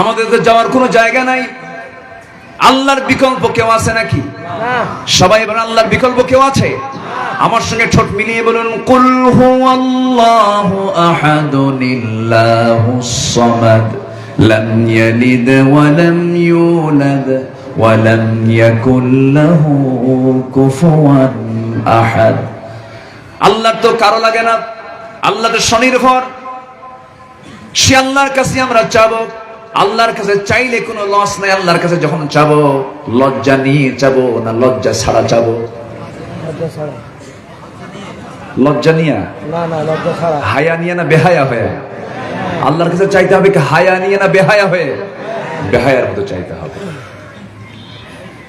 আমাদের তো যাওয়ার কোনো জায়গা নাই। আল্লাহর বিকল্প কেউ আছে নাকি? সবাই এবার আল্লাহর বিকল্প কেউ আছে? আমার সঙ্গে ঠোঁট মিলিয়ে বলুন কুল হুয়াল্লাহু আহাদুনিল্লাহুস সামাদ লাম ইয়ালিদ ওয়া লাম ইউলাদ ওয়া লাম ইয়াকুল লাহু কুফুয়ান আহাদ। আল্লাহর তো কারও লাগে না আল্লাহ তো স্বনির্ভর। সে আল্লাহর কাছে আমরা চাবো আল্লাহর কাছে চাইলে কোনো লস নাই আল্লাহর কাছে যখন চাবো লজ্জা নিয়ে চাবো না লজ্জা ছাড়া চাবো লজ্জা নিয়ে? না না লজ্জা হায়া নিয়ে না বেহায়া হয়ে? আল্লাহর কাছে চাইতে হবে কি হায়া নিয়ে না বেহায়া হয়ে? বেহায়ার মতো চাইতে হবে।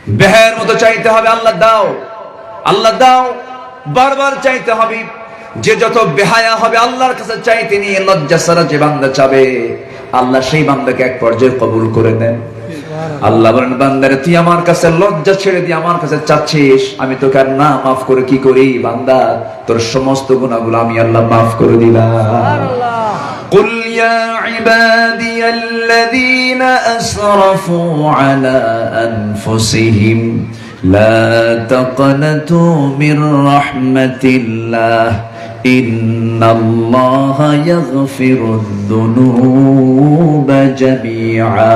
বেহায়ার মতো চাইতে হবে আল্লাহ দাও। আল্লাহ দাও বারবার চাইতে হবে। যে যত বেহায়া হবে আল্লাহর কাছে চাইতে নিয়ে লজ্জা ছাড়া যে বান্দা চাবে আল্লাহ সেই বান্দাকে এক পর্যায়ে কবুল করে নেন আল্লাহ বলেন বান্দারে তুই আমার কাছে লজ্জা ছেড়ে দিয়ে আমার কাছে চাচ্ছিস আমি তোকে আর না মাফ করে কি করি বান্দা তোর সমস্ত গুণাগুলো আমি আল্লাহ মাফ করে দিলাম قل يا عبادي الذين أسرفوا على أنفسهم لا تقنطوا من رحمة الله إن الله يغفر الذنوب جميعا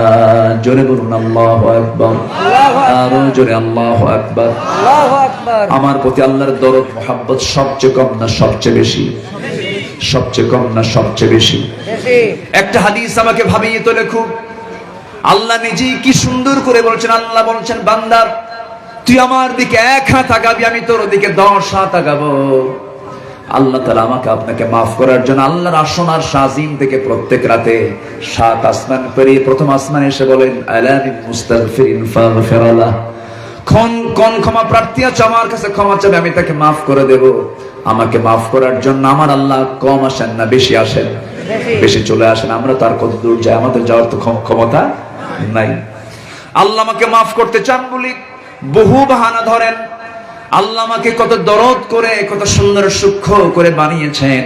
جري بلون الله أكبر আরো জোরে আল্লাহ আকবার আল্লাহু আকবার আমার প্রতি আল্লাহর দরদ মোহাব্বত সবচেয়ে কম না সবচেয়ে বেশি সবচেয়ে কম না সবচেয়ে বেশি বেশি একটা হাদিস আমাকে ভাবিয়ে তোলে খুব আল্লাহ নিজেই কি সুন্দর করে বলছেন আল্লাহ বলছেন বান্দার তুই আমার দিকে এক হাত আগাবি আমি তোর দিকে দশ হাত আগাবো আল্লাহ তালা আমাকে আপনাকে মাফ করার জন্য আল্লাহর আসন আর সাজিম থেকে প্রত্যেক রাতে সাত আসমান পেরিয়ে প্রথম আসমান এসে বলেন কোন ক্ষমা প্রার্থী আছে আমার কাছে ক্ষমা চাবে, আমি তাকে মাফ করে দেব। আমাকে মাফ করার জন্য আমার আল্লাহ কম আসেন না, বেশি আসেন। বেশি চলে আসেন, আমরা তার কত দূর যাই, আমাদের যাওয়ার তো ক্ষমতা নাই। আল্লাহ আমাকে মাফ করতে চান বলি বহু বাহানা ধরেন। আল্লাহ আমাকে কত দরদ করে কত সুন্দর সূক্ষ্ম করে বানিয়েছেন।